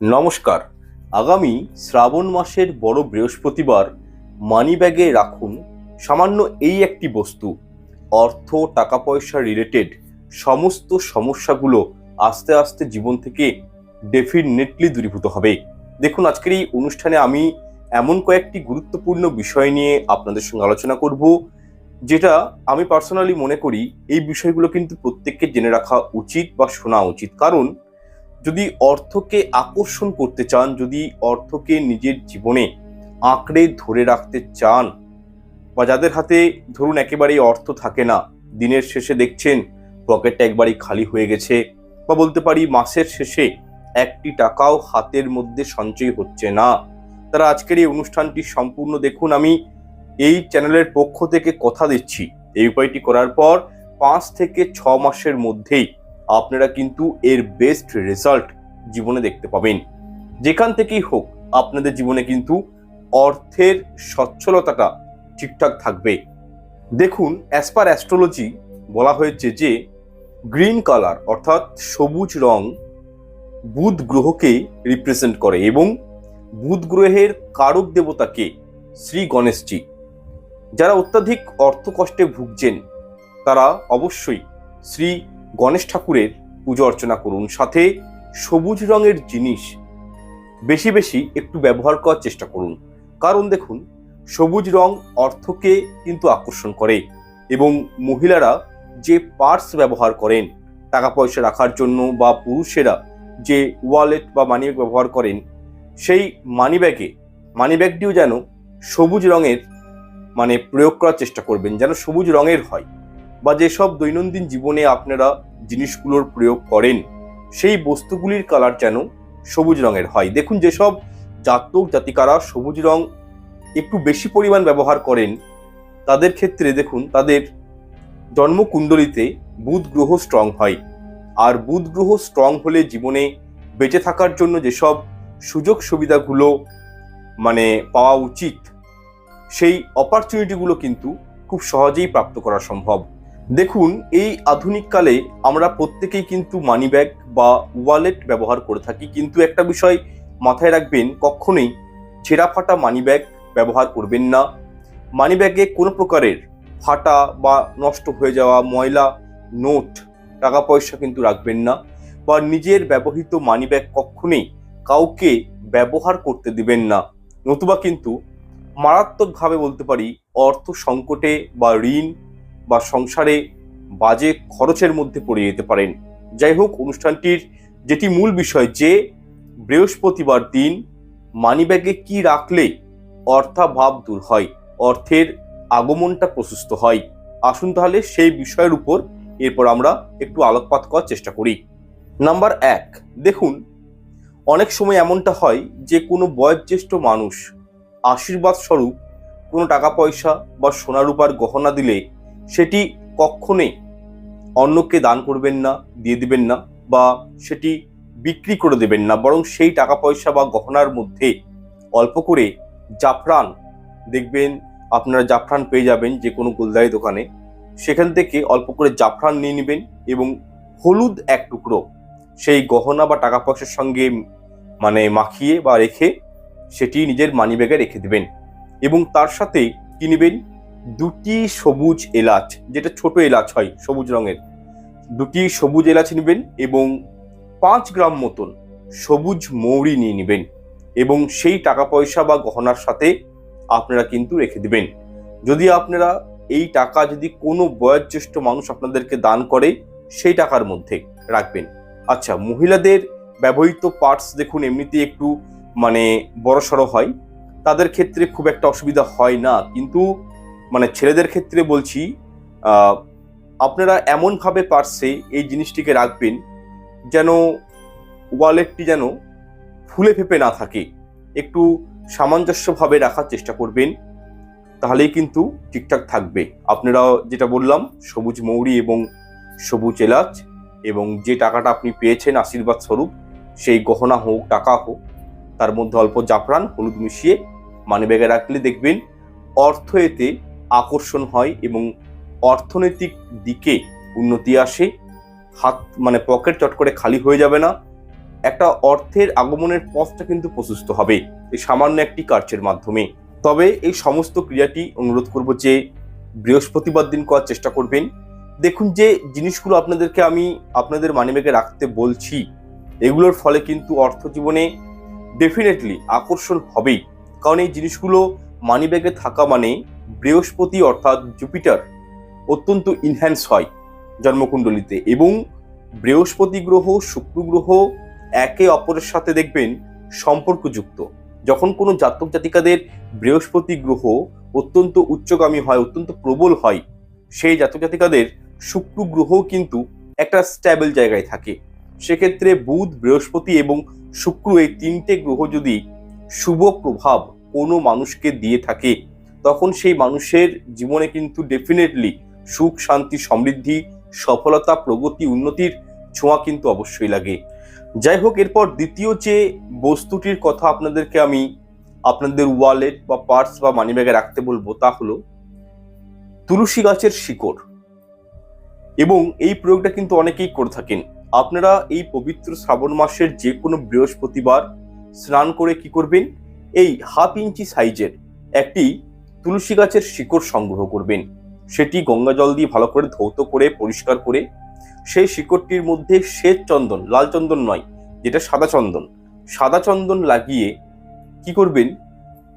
নমস্কার। আগামী শ্রাবণ মাসের বড় বৃহস্পতিবার মানিব্যাগে রাখুন সামান্য এই একটি বস্তু। অর্থ টাকা পয়সা রিলেটেড সমস্ত সমস্যাগুলো আস্তে আস্তে জীবন থেকে ডেফিনেটলি দূরীভূত হবে। দেখুন, আজকের এই অনুষ্ঠানে আমি এমন কয়েকটি গুরুত্বপূর্ণ বিষয় নিয়ে আপনাদের সঙ্গে আলোচনা করব, যেটা আমি পার্সোনালি মনে করি এই বিষয়গুলো কিন্তু প্রত্যেককে জেনে রাখা উচিত বা শোনা উচিত। কারণ যদি অর্থকে আকর্ষণ করতে চান, যদি অর্থকে নিজের জীবনে আঁকড়ে ধরে রাখতে চান বা যাদের হাতে ধরুন একেবারেই অর্থ থাকে না, দিনের শেষে দেখছেন পকেটটা একবারই খালি হয়ে গেছে বা বলতে পারি মাসের শেষে একটি টাকাও হাতের মধ্যে সঞ্চয় হচ্ছে না, তারা আজকের এই অনুষ্ঠানটি সম্পূর্ণ দেখুন। আমি এই চ্যানেলের পক্ষ থেকে কথা দিচ্ছি। এই উপায়টি করার পর পাঁচ থেকে ছ মাসের মধ্যেই আপনারা কিন্তু এর বেস্ট রেজাল্ট জীবনে দেখতে পাবেন। যেখান থেকেই হোক, আপনাদের জীবনে কিন্তু অর্থের সচ্ছলতাটা ঠিকঠাক থাকবে। দেখুন অ্যাজ পার অ্যাস্ট্রোলজি বলা হয়েছে যে গ্রিন কালার অর্থাৎ সবুজ রং বুধ গ্রহকে রিপ্রেজেন্ট করে এবং বুধ গ্রহের কারক দেবতাকে শ্রী গণেশজি। যারা অত্যাধিক অর্থ কষ্টে ভুগছেন, তারা অবশ্যই শ্রী গণেশ ঠাকুরের পুজো অর্চনা করুন। সাথে সবুজ রঙের জিনিস বেশি বেশি একটু ব্যবহার করার চেষ্টা করুন। কারণ দেখুন, সবুজ রং অর্থকে কিন্তু আকর্ষণ করে এবং মহিলারা যে পার্স ব্যবহার করেন, টাকা পয়সা রাখার জন্য বা পুরুষেরা যে ওয়ালেট বা মানিব্যাগ ব্যবহার করেন, সেই মানিব্যাগে মানিব্যাগটিও যেন সবুজ রঙের মানে প্রয়োগ করার চেষ্টা করবেন, যেন সবুজ রঙের হয়। বা যেসব দৈনন্দিন জীবনে আপনারা জিনিসগুলোর প্রয়োগ করেন, সেই বস্তুগুলির কালার যেন সবুজ রঙের হয়। দেখুন, যেসব জাতক জাতিকারা সবুজ রং একটু বেশি পরিমাণ ব্যবহার করেন, তাদের ক্ষেত্রে দেখুন, তাদের জন্মকুণ্ডলিতে বুধ গ্রহ স্ট্রং হয়। আর বুধ গ্রহ স্ট্রং হলে জীবনে বেঁচে থাকার জন্য যেসব সুযোগ সুবিধাগুলো মানে পাওয়া উচিত, সেই অপরচুনিটিগুলো কিন্তু খুব সহজেই প্রাপ্ত করা সম্ভব। দেখুন, এই আধুনিক কালে আমরা প্রত্যেকেই কিন্তু মানিব্যাগ বা ওয়ালেট ব্যবহার করে থাকি। কিন্তু একটা বিষয় মাথায় রাখবেন, কখনোই ছেঁড়া ফাটা মানিব্যাগ ব্যবহার করবেন না। মানিব্যাগে কোনো প্রকারের ফাটা বা নষ্ট হয়ে যাওয়া ময়লা, নোট টাকা পয়সা কিন্তু রাখবেন না বা নিজের ব্যবহৃত মানিব্যাগ কখনোই কাউকে ব্যবহার করতে দিবেন না। নতুবা কিন্তু মারাত্মকভাবে বলতে পারি, অর্থ সংকটে বা ঋণ বা সংসারে বাজে খরচের মধ্যে পড়ে যেতে পারেন। যাই হোক, অনুষ্ঠানটির যেটি মূল বিষয় যে বৃহস্পতিবার দিন মানিব্যাগে কি রাখলে অর্থাভাব দূর হয়, অর্থের আগমনটা প্রশস্ত হয়। আসুন তাহলে সেই বিষয়ের উপর এরপর আমরা একটু আলোকপাত করার চেষ্টা করি। নাম্বার এক, দেখুন, অনেক সময় এমনটা হয় যে কোনো বয়োজ্যেষ্ঠ মানুষ আশীর্বাদ স্বরূপ কোনো টাকা পয়সা বা সোনা রূপার গহনা দিলে সেটি কখনোই অন্যকে দান করবেন না, দিয়ে দিবেন না বা সেটি বিক্রি করে দেবেন না। বরং সেই টাকা পয়সা বা গহনার মধ্যে অল্প করে জাফরান দেখবেন আপনারা জাফরান পেয়ে যাবেন যে কোনো গোলদারি দোকানে। সেখান থেকে অল্প করে জাফরান নিয়ে নেবেন এবং হলুদ এক টুকরো সেই গহনা বা টাকা পয়সার সঙ্গে মানে মাখিয়ে বা রেখে সেটি নিজের মানিব্যাগে রেখে দেবেন। এবং তার সাথে কি নেবেন? দুটি সবুজ এলাচ, যেটা ছোট এলাচ হয়, সবুজ রঙের। দুটি সবুজ এলাচ নেবেন এবং পাঁচ গ্রাম মতন সবুজ মৌরি নিয়ে নেবেন এবং সেই টাকা পয়সা বা গহনার সাথে আপনারা কিন্তু রেখে দেবেন। যদি আপনারা এই টাকা যদি কোনো বয়োজ্যেষ্ঠ মানুষ আপনাদেরকে দান করে, সেই টাকার মধ্যে রাখবেন। আচ্ছা মহিলাদের ব্যবহৃত পার্টস দেখুন এমনিতেই একটু মানে বড়সড় হয়। তাদের ক্ষেত্রে খুব একটা অসুবিধা হয় না, কিন্তু মানে ছেলেদের ক্ষেত্রে বলছি আপনারা এমনভাবে পার্সে এই জিনিসটিকে রাখবেন যেন ওয়ালেটটি যেন ফুলে ফেপে না থাকে। একটু সামঞ্জস্যভাবে রাখার চেষ্টা করবেন, তাহলেই কিন্তু ঠিকঠাক থাকবে। আপনারা যেটা বললাম, সবুজ মৌরি এবং সবুজ এলাচ এবং যে টাকাটা আপনি পেয়েছেন আশীর্বাদ স্বরূপ, সেই গহনা হোক, টাকা হোক, তার মধ্যে অল্প জাফরান, হলুদ মিশিয়ে মানিব্যাগে রাখলে দেখবেন অর্থ এতে আকর্ষণ হয় এবং অর্থনৈতিক দিকে উন্নতি আসে, হাত মানে পকেট চট করে খালি হয়ে যাবে না। একটা অর্থের আগমনের পথটা কিন্তু প্রশস্ত হবে এই সামান্য একটি কার্যের মাধ্যমে। তবে এই সমস্ত ক্রিয়াটি অনুরোধ করব যে বৃহস্পতিবার দিন করার চেষ্টা করবেন। দেখুন যে জিনিসগুলো আপনাদেরকে আমি আপনাদের মানিব্যাগে রাখতে বলছি, এগুলোর ফলে কিন্তু অর্থ জীবনে ডেফিনেটলি আকর্ষণ হবেই। কারণ এই জিনিসগুলো মানিব্যাগে থাকা মানে বৃহস্পতি অর্থাৎ জুপিটার অত্যন্ত ইনহ্যান্স হয় জন্মকুণ্ডলিতে এবং বৃহস্পতি গ্রহ, শুক্র গ্রহ একে অপরের সাথে দেখবেন সম্পর্কযুক্ত। যখন কোনো জাতক জাতিকাদের বৃহস্পতি গ্রহ অত্যন্ত উচ্চগামী হয়, অত্যন্ত প্রবল হয়, সেই জাতক জাতিকাদের শুক্র গ্রহও কিন্তু একটা স্ট্যাবল জায়গায় থাকে। সেক্ষেত্রে বুধ, বৃহস্পতি এবং শুক্র এই তিনটে গ্রহ যদি শুভ প্রভাব কোনো মানুষকে দিয়ে থাকে তখন সেই মানুষের জীবনে কিন্তু ডেফিনেটলি সুখ, শান্তি, সমৃদ্ধি, সফলতা, প্রগতি, উন্নতির ছোঁয়া কিন্তু অবশ্যই লাগে। যাই হোক, এরপর দ্বিতীয় যে বস্তুটির কথা আপনাদেরকে আমি আপনাদের ওয়ালেট বা পার্স বা মানি ব্যাগে রাখতে বলব তা হলো তুলসী গাছের শিকড়। এবং এই প্রয়োগটা কিন্তু অনেকেই করে থাকেন। আপনারা এই পবিত্র শ্রাবণ মাসের যে কোনো বৃহস্পতিবার স্নান করে কি করবেন? এই হাফ ইঞ্চি সাইজের একটি তুলসী গাছের শিকড় সংগ্রহ করবেন। সেটি গঙ্গা জল দিয়ে ভালো করে ধৌত করে, পরিষ্কার করে, সেই শিকড়টির মধ্যে শ্বেত চন্দন, লাল চন্দন নয়, যেটা সাদা চন্দন। সাদা চন্দন লাগিয়ে কি করবেন?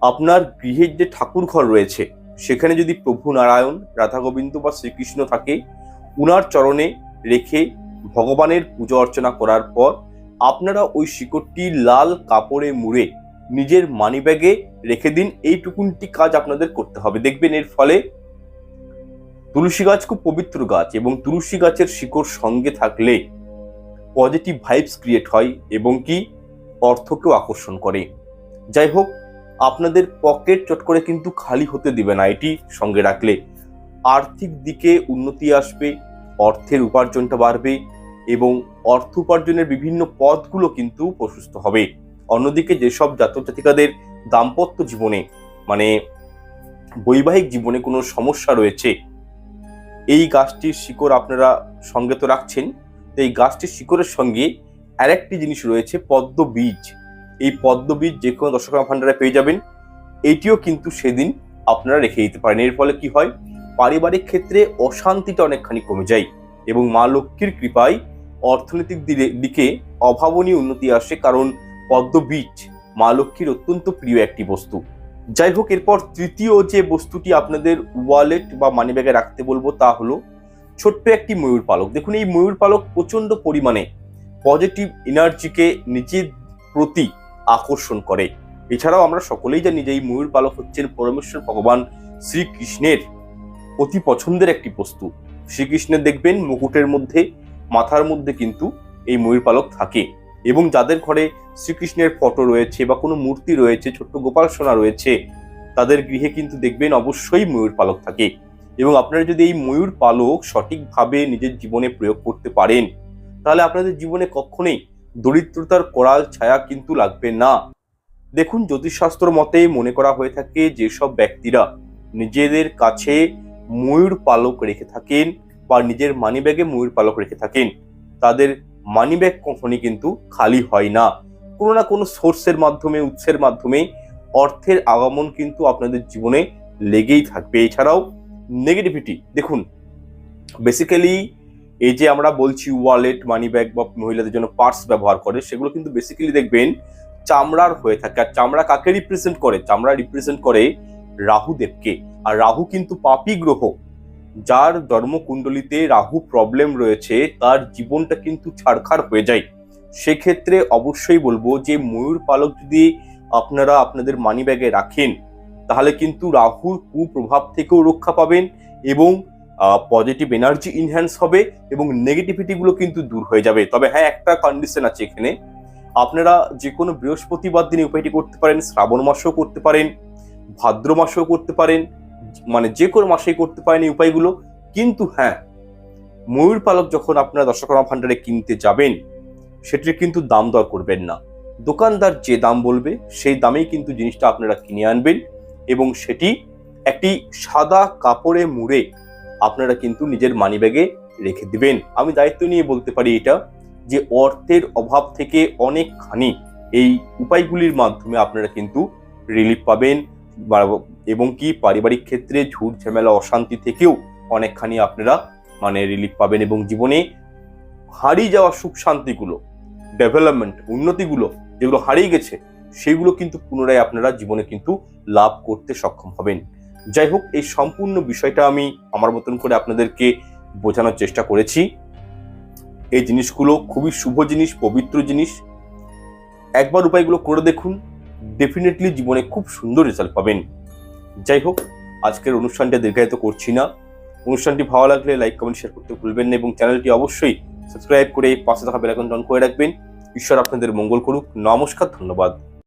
আপনার গৃহের যে ঠাকুর ঘর রয়েছে, সেখানে যদি প্রভু নারায়ণ, রাধা গোবিন্দ বা শ্রীকৃষ্ণ থাকে, উনার চরণে রেখে ভগবানের পুজো অর্চনা করার পর আপনারা ওই শিকড়টি লাল কাপড়ে মুড়ে নিজের মানিব্যাগে রেখে দিন। এইটুকুনটি কাজ আপনাদের করতে হবে। দেখবেন এর ফলে তুলসী গাছ খুব পবিত্র গাছ এবং তুলসী গাছের শিকড় সঙ্গে থাকলে পজিটিভ ভাইবস ক্রিয়েট হয় এবং কি? অর্থকেও আকর্ষণ করে। যাই হোক, আপনাদের পকেট চট করে কিন্তু খালি হতে দিবে না এটি সঙ্গে রাখলে। আর্থিক দিকে উন্নতি আসবে, অর্থের উপার্জনটা বাড়বে এবং অর্থ উপার্জনের বিভিন্ন পথগুলো কিন্তু প্রশস্ত হবে। অন্যদিকে যেসব জাতক জাতিকাদের দাম্পত্য জীবনে মানে বৈবাহিক জীবনে কোনো সমস্যা রয়েছে, এই গাছটির শিকড় আপনারা সঙ্গে তো রাখছেন, তো এই গাছটির শিকড়ের সঙ্গে আরেকটি জিনিস রয়েছে, পদ্ম বীজ। এই পদ্ম বীজ যে কোনো দর্শক ভান্ডারে পেয়ে যাবেন। এটিও কিন্তু সেদিন আপনারা রেখে দিতে পারেন। এর ফলে কি হয়? পারিবারিক ক্ষেত্রে অশান্তিটা অনেকখানি কমে যায় এবং মা লক্ষ্মীর কৃপায় অর্থনৈতিক দিকে অভাবনীয় উন্নতি আসে। কারণ পদ্ম বীজ মা লক্ষ্মীর অত্যন্ত প্রিয় একটি বস্তু। যাই হোক, এরপর তৃতীয় যে বস্তুটি আপনাদের ওয়ালেট বা মানিব্যাগে রাখতে বলব তা হলো ছোট্ট একটি ময়ূর পালক। দেখুন, এই ময়ূর পালক প্রচণ্ড পরিমাণে পজিটিভ এনার্জিকে নিজের প্রতি আকর্ষণ করে। এছাড়াও আমরা সকলেই জানি যে এই ময়ূর পালক হচ্ছেন পরমেশ্বর ভগবান শ্রীকৃষ্ণের অতি পছন্দের একটি বস্তু। শ্রীকৃষ্ণের দেখবেন মুকুটের মধ্যে, মাথার মধ্যে কিন্তু এই ময়ূর পালক থাকে। এবং যাদের ঘরে শ্রীকৃষ্ণের ফটো রয়েছে বা কোনো মূর্তি রয়েছে, ছোট্ট গোপাল সোনা রয়েছে, তাদের গৃহে কিন্তু দেখবেন অবশ্যই ময়ূর পালক থাকে। এবং আপনারা যদি এই ময়ূর পালক সঠিকভাবে নিজের জীবনে প্রয়োগ করতে পারেন, তাহলে আপনাদের জীবনে কখনোই দরিদ্রতার করাল ছায়া কিন্তু লাগবে না। দেখুন, জ্যোতিষশাস্ত্র মতে মনে করা হয়ে থাকে যেসব ব্যক্তিরা নিজেদের কাছে ময়ূর পালক রেখে থাকেন বা নিজের মানিব্যাগে ময়ূর পালক রেখে থাকেন, তাদের মানিব্যাগ কখনই কিন্তু খালি হয় না। কোনো না কোনো সোর্সের মাধ্যমে, উৎসের মাধ্যমে অর্থের আগমন কিন্তু আপনাদের জীবনে লেগেই থাকবে। এছাড়াও নেগেটিভিটি দেখুন বেসিক্যালি এই যে আমরা বলছি ওয়ালেট মানি ব্যাগ বা মহিলাদের জন্য পার্স ব্যবহার করে, সেগুলো কিন্তু বেসিক্যালি দেখবেন চামড়ার হয়ে থাকে। আর চামড়া কাকে রিপ্রেজেন্ট করে? চামড়া রিপ্রেজেন্ট করে রাহুদেবকে আর রাহু কিন্তু পাপি গ্রহ। যার জন্মকুণ্ডলিতে রাহু প্রবলেম রয়েছে, তার জীবনটা কিন্তু ছাড়খাড় হয়ে যায়। সেক্ষেত্রে অবশ্যই বলব যে, ময়ূর পালক যদি আপনারা আপনাদের মানি ব্যাগে রাখেন, তাহলে কিন্তু রাহুর কুপ্রভাব থেকেও রক্ষা পাবেন এবং পজিটিভ এনার্জি ইনহ্যান্স হবে এবং নেগেটিভিটিগুলো কিন্তু দূর হয়ে যাবে। তবে হ্যাঁ একটা কন্ডিশন আছে এখানে। আপনারা যে কোনো বৃহস্পতিবার দিনে উপায়টি করতে পারেন, শ্রাবণ মাসেও করতে পারেন, ভাদ্র মাসেও করতে পারেন মানে যে কোনো মাসেই করতে পারেন এই উপায়গুলো, কিন্তু হ্যাঁ ময়ূর পালক যখন আপনারা দর্শকর্মা ভান্ডারে কিনতে যাবেন, সেটির কিন্তু দাম দর করবেন না। দোকানদার যে দাম বলবে, সেই দামেই কিন্তু জিনিসটা আপনারা কিনে আনবেন এবং সেটি একটি সাদা কাপড়ে মুড়ে আপনারা কিন্তু নিজের মানিব্যাগে রেখে দিবেন। আমি দায়িত্ব নিয়ে বলতে পারি এটা, যে অর্থের অভাব থেকে অনেকখানি এই উপায়গুলির মাধ্যমে আপনারা কিন্তু রিলিফ পাবেন। এবং কি পারিবারিক ক্ষেত্রে ঝুট ঝামেলা, অশান্তি থেকেও অনেকখানি আপনারা মানে রিলিফ পাবেন এবং জীবনে হারিয়ে যাওয়া সুখ শান্তিগুলো ডেভেলপমেন্ট উন্নতিগুলো যেগুলো হারিয়ে গেছে, সেগুলো কিন্তু পুনরায় আপনারা জীবনে কিন্তু লাভ করতে সক্ষম হবেন। যাই হোক, এই সম্পূর্ণ বিষয়টা আমি আমার মতন করে আপনাদেরকে বোঝানোর চেষ্টা করেছি। এই জিনিসগুলো খুবই শুভ জিনিস, পবিত্র জিনিস। একবার উপায়গুলো করে দেখুন। ডেফিনেটলি জীবনে খুব সুন্দর রেজাল্ট পাবেন। যাই হোক, আজকের অনুষ্ঠানটা দীর্ঘায়িত করছি না। অনুষ্ঠানটি ভালো লাগলে লাইক কমেন্ট শেয়ার করতে ভুলবেন না এবং চ্যানেলটি অবশ্যই সাবস্ক্রাইব করে পাশে থাকা বেলাকন অন করে রাখবেন। ঈশ্বর আপনাদের মঙ্গল করুক। নমস্কার, ধন্যবাদ।